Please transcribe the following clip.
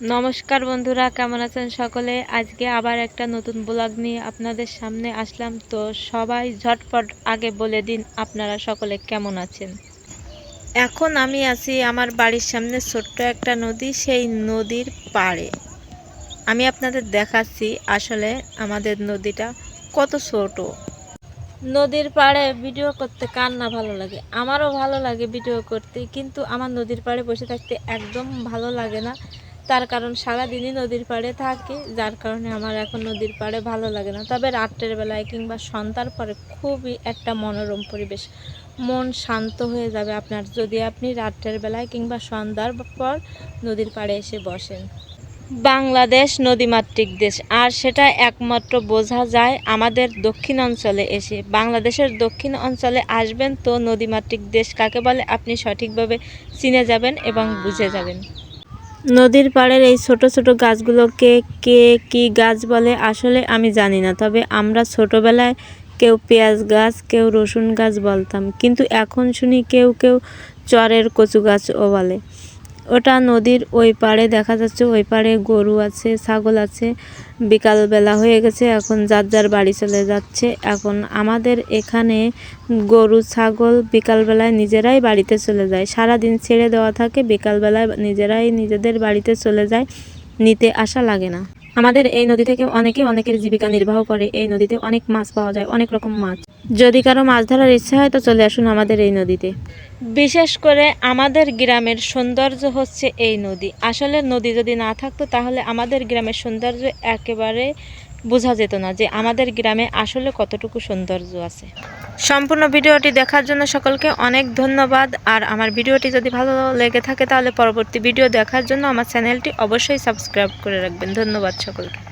নমস্কার বন্ধুরা, কেমন আছেন সকলে? আজকে আবার একটা নতুন ব্লগ নিয়ে আপনাদের সামনে আসলাম। তো সবাই ঝটপট আগে বলে দিন, আপনারা সকলে কেমন আছেন? এখন আমি আছি আমার বাড়ির সামনে ছোট্ট একটা নদী, সেই নদীর পাড়ে। আমি আপনাদের দেখাচ্ছি আসলে আমাদের নদীটা কত ছোট। নদীর পাড়ে ভিডিও করতে কার না ভালো লাগে? আমারও ভালো লাগে ভিডিও করতে, কিন্তু আমার নদীর পাড়ে বসে থাকতে একদম ভালো লাগে না। তার কারণ সারাদিনই নদীর পাড়ে থাকি, যার কারণে আমার এখন নদীর পাড়ে ভালো লাগে না। তবে রাত্রের বেলায় কিংবা সন্ধ্যার পরে খুবই একটা মনোরম পরিবেশ। মন শান্ত হয়ে যাবে আপনার যদি আপনি রাত্রের বেলায় কিংবা সন্ধ্যার পর নদীর পাড়ে এসে বসেন। বাংলাদেশ নদীমাতৃক দেশ, আর সেটা একমাত্র বোঝা যায় আমাদের দক্ষিণ অঞ্চলে এসে। বাংলাদেশের দক্ষিণ অঞ্চলে আসবেন তো নদীমাতৃক দেশ কাকে বলে আপনি সঠিকভাবে চিনে যাবেন এবং বুঝে যাবেন। নদীর পাড়ের এই ছোট ছোট গাছগুলোকে কে কি গাছ বলে আসলে আমি জানি না। তবে আমরা ছোটবেলায় কেউ পেঁয়াজ গাছ, কেউ রসুন গাছ বলতাম। কিন্তু এখন শুনি কেউ কেউ চরের কচু গাছও বলে। ওটা নদীর ওই পাড়ে দেখা যাচ্ছে, ওই পাড়ে গরু আছে, ছাগল আছে। বিকালবেলা হয়ে গেছে, এখন যার যার বাড়ি চলে যাচ্ছে। এখন আমাদের এখানে গরু, ছাগল বিকালবেলায় নিজেরাই বাড়িতে চলে যায়। সারা দিন ছেড়ে দেওয়া থাকে, বিকালবেলায় নিজেরাই নিজেদের বাড়িতে চলে যায়। নিতে আসা লাগে না। আমাদের এই নদী থেকে অনেকে অনেকের জীবিকা নির্বাহ করে। এই নদীতে অনেক মাছ পাওয়া যায়, অনেক রকম মাছ। যদি কারও মাছ ধরার ইচ্ছা হয়, তো চলে আসুন আমাদের এই নদীতে। বিশেষ করে আমাদের গ্রামের সৌন্দর্য হচ্ছে এই নদী। আসলে নদী যদি না থাকতো, তাহলে আমাদের গ্রামের সৌন্দর্য একেবারে বোঝা যেত না যে আমাদের গ্রামে আসলে কতটুকু সৌন্দর্য আছে। সম্পূর্ণ ভিডিওটি দেখার জন্য সকলকে অনেক ধন্যবাদ। আর আমার ভিডিওটি যদি ভালো লেগে থাকে, তাহলে পরবর্তী ভিডিও দেখার জন্য আমার চ্যানেলটি অবশ্যই সাবস্ক্রাইব করে রাখবেন। ধন্যবাদ সকলকে।